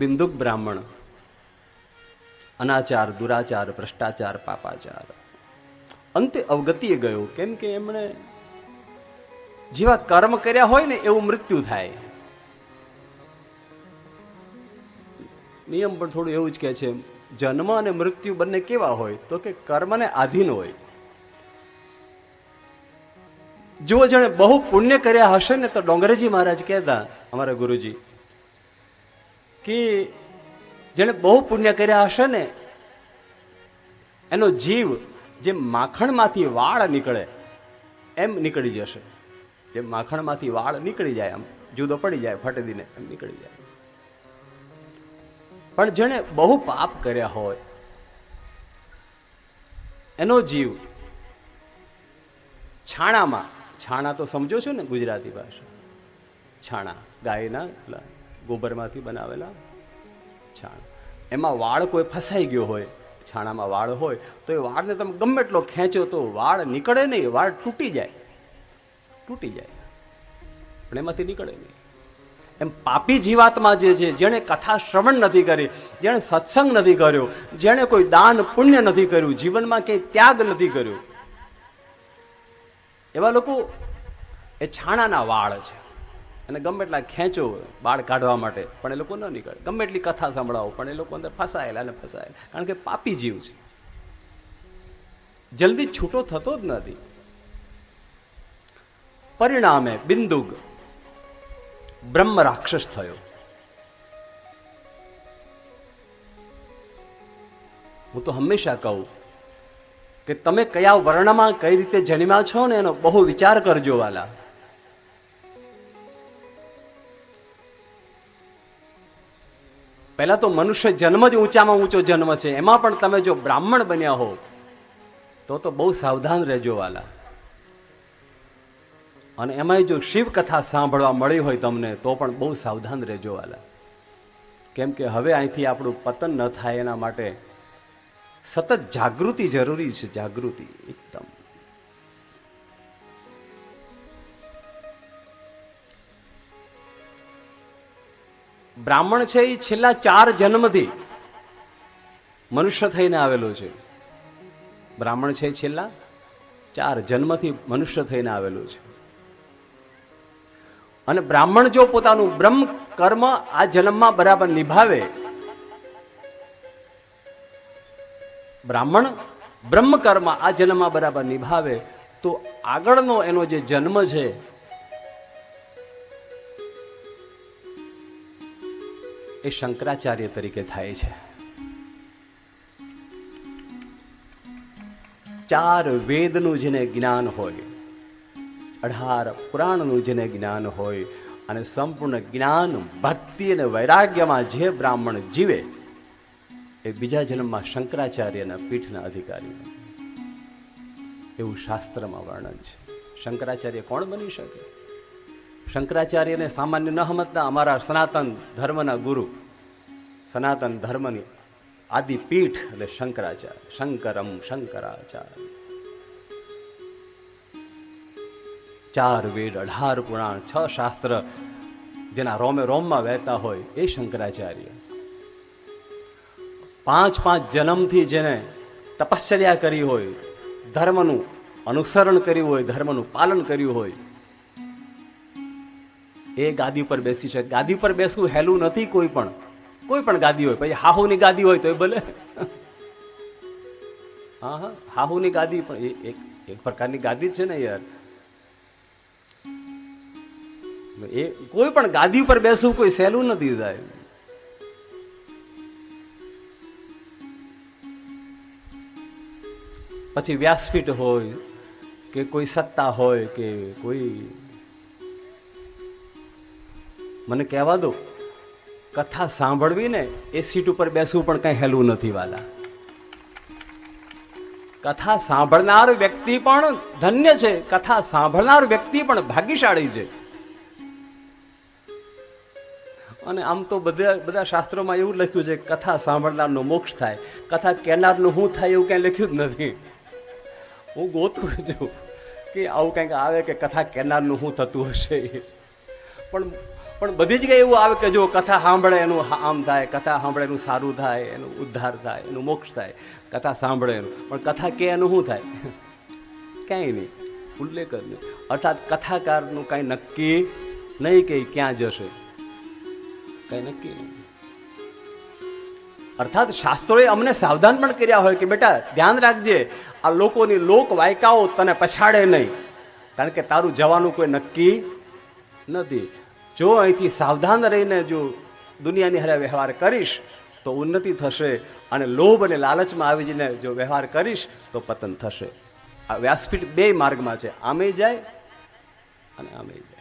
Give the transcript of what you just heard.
બિંદુક બ્રાહ્મણ. અનાચાર, દુરાચાર, ભ્રષ્ટાચાર, પાપાચાર. અંતે અવગતિએ ગયો કેમ કે એમણે જેવા કર્મ કર્યા હોય ને એવું મૃત્યુ થાય. નિયમ પણ થોડું એવું જ કહે છે, જન્મ અને મૃત્યુ બંને કેવા હોય તો કે કર્મને આધીન હોય. જો જણે બહુ પુણ્ય કર્યા હશે ને તો ડોંગરેજી મહારાજ કહેતા, અમારા ગુરુજી કે જેણે બહુ પુણ્ય કર્યા હશે ને, એનો જીવ જે માખણમાંથી વાળ નીકળે, એમ નીકળી જશે. જે માખણમાંથી વાળ નીકળી જાય, આમ જુદો પડી જાય, ફટી દીને એમ નીકળી જાય. પણ જેણે બહુ પાપ કર્યા હોય, એનો જીવ છાણામાં, છાણા તો સમજો છો ને ગુજરાતી ભાષા, છાણા, ગાયના ગોબરમાંથી બનાવેલા છાણ. એમાં વાળ કોઈ ફસાઈ ગયો હોય, છાણામાં વાળ હોય, તો એ વાળને તમે ગમે એટલો ખેંચો તો વાળ નીકળે નહીં, વાળ તૂટી જાય. તૂટી જાય. પણ એમાંથી નીકળે નહીં. એમ પાપી જીવાતમાં જે છે, જેણે કથા શ્રવણ નથી કરી, જેણે સત્સંગ નથી કર્યો, જેણે કોઈ દાન પુણ્ય નથી કર્યું, જીવનમાં ક્યાંય ત્યાગ નથી કર્યો. એવા લોકો એ છાણાના વાળ છે. અને ગમે એટલા ખેંચો બાળ કાઢવા માટે, પણ એ લોકો ન નીકળે. ગમે એટલી કથા સંભળાવો, પણ એ લોકો અંદર ફસાયેલા અને ફસાયેલા. કારણ કે પાપી જીવ છે. જલ્દી છૂટો થતો જ નથી. પરિણામે બિંદુગ બ્રહ્મ રાક્ષસ થયો. હું તો હંમેશા કહું કે તમે કયા વર્ણમાં કઈ રીતે જન્મ્યા છો ને એનો બહુ વિચાર કરજો વાલા. પહેલા તો મનુષ્ય જન્મ જ ઊંચામાં ઊંચો જન્મ છે. એમાં પણ તમે જો બ્રાહ્મણ બન્યા હો, તો તો બહુ સાવધાન રહેજો વાલા. અને એમાંય જો શિવ કથા સાંભળવા મળી હોય તમને, તો પણ બહુ સાવધાન રહેજો વાલા. કેમ કે હવે અહીંથી આપણું પતન ન થાય એના માટે સતત જાગૃતિ જરૂરી છે, જાગૃતિ. બ્રાહ્મણ છે એ છેલ્લા ચાર જન્મથી મનુષ્ય થઈને આવેલો છે. બ્રાહ્મણ છે છેલ્લા ચાર જન્મથી મનુષ્ય થઈને આવેલો છે. અને બ્રાહ્મણ જો પોતાનું બ્રહ્મ કર્મ આ જન્મમાં બરાબર નિભાવે, બ્રાહ્મણ બ્રહ્મ કર્મ આ જન્મમાં બરાબર નિભાવે, તો આગળનો એનો જે જન્મ છે એ શંકરાચાર્ય તરીકે થાય છે. ચાર વેદનું જેને જ્ઞાન હોય, અઢાર પુરાણનું જેને જ્ઞાન હોય, અને સંપૂર્ણ જ્ઞાન, ભક્તિ અને વૈરાગ્યમાં જે બ્રાહ્મણ જીવે, એ બીજા જન્મમાં શંકરાચાર્યના પીઠના અધિકારી એવું શાસ્ત્રમાં વર્ણન છે. શંકરાચાર્ય કોણ બની શકે? શંકરાચાર્યને સામાન્ય ન સમજતા અમારા સનાતન ધર્મના ગુરુ, સનાતન ધર્મની આદિ પીઠ એટલે શંકરાચાર્ય, શંકરમ શંકરાચાર્ય. ચાર વેદ, અઢાર પુરાણ, છ શાસ્ત્ર જેના રોમે રોમમાં વહેતા હોય એ શંકરાચાર્ય. પાંચ પાંચ જન્મથી જેને તપશ્ચર્યા કરી હોય, ધર્મનું અનુસરણ કર્યું હોય, ધર્મનું પાલન કર્યું હોય એ ગાદી ઉપર બેસી શકે ગાદી ઉપર બેસવું હેલું નથી કોઈ પણ. કોઈ પણ ગાદી હોય. પછી હાહુની ગાદી હોય તો એ ભલે. હા હા. હાહુની ગાદી પણ એક એક પ્રકારની ગાદી જ છે ને યાર. એ કોઈ પણ ગાદી ઉપર બેસવું કોઈ સહેલું નથી સાહેબ. પછી વ્યાસપીઠ હોય કે કોઈ સત્તા હોય કે કોઈ મને કહેવા દો, કથા સાંભળવીને એ સીટ ઉપર બેસવું પણ કઈ હેલું નથી વાલા. કથા સાંભળનાર વ્યક્તિ પણ ધન્ય છે, કથા સાંભળનાર વ્યક્તિ પણ ભાગ્યશાળી છે. અને આમ તો બધા બધા શાસ્ત્રોમાં એવું લખ્યું છે, કથા સાંભળનારનો મોક્ષ થાય. કથા કહેનારનું શું થાય એવું ક્યાંય લખ્યું જ નથી. હું ગોતું છું કે આવું કંઈક આવે કે કથા કહેનારનું શું થતું હશે. પણ પણ બધી જગ્યાએ એવું આવે કે જો કથા સાંભળે, એનું આમ થાય, કથા સાંભળે, એનું સારું થાય, એનું ઉદ્ધાર થાય, એનું મોક્ષ થાય, કથા સાંભળે એનું. પણ કથા કે એનું શું થાય? ક્યાંય નહીં. ઉલ્લેખ જ નહીં. અર્થાત કથાકારનું કાંઈ નક્કી નહીં કે ક્યાં જશે. કાંઈ નક્કી નહીં. અર્થાત શાસ્ત્રોએ અમને સાવધાન પણ કર્યા હોય કે બેટા, ધ્યાન રાખજે, આ લોકોની લોક વાયકાઓ તને પછાડે નહીં. કારણ કે તારું જવાનું કોઈ નક્કી નથી. જો અહીંથી સાવધાન રહીને જો દુનિયાની હારે વ્યવહાર કરીશ, તો ઉન્નતિ થશે અને લોભ અને લાલચમાં આવી જઈને જો વ્યવહાર કરીશ, તો પતન થશે. આ વ્યાસપીઠ બે માર્ગમાં છે. આમે જાય અને આમે જાય.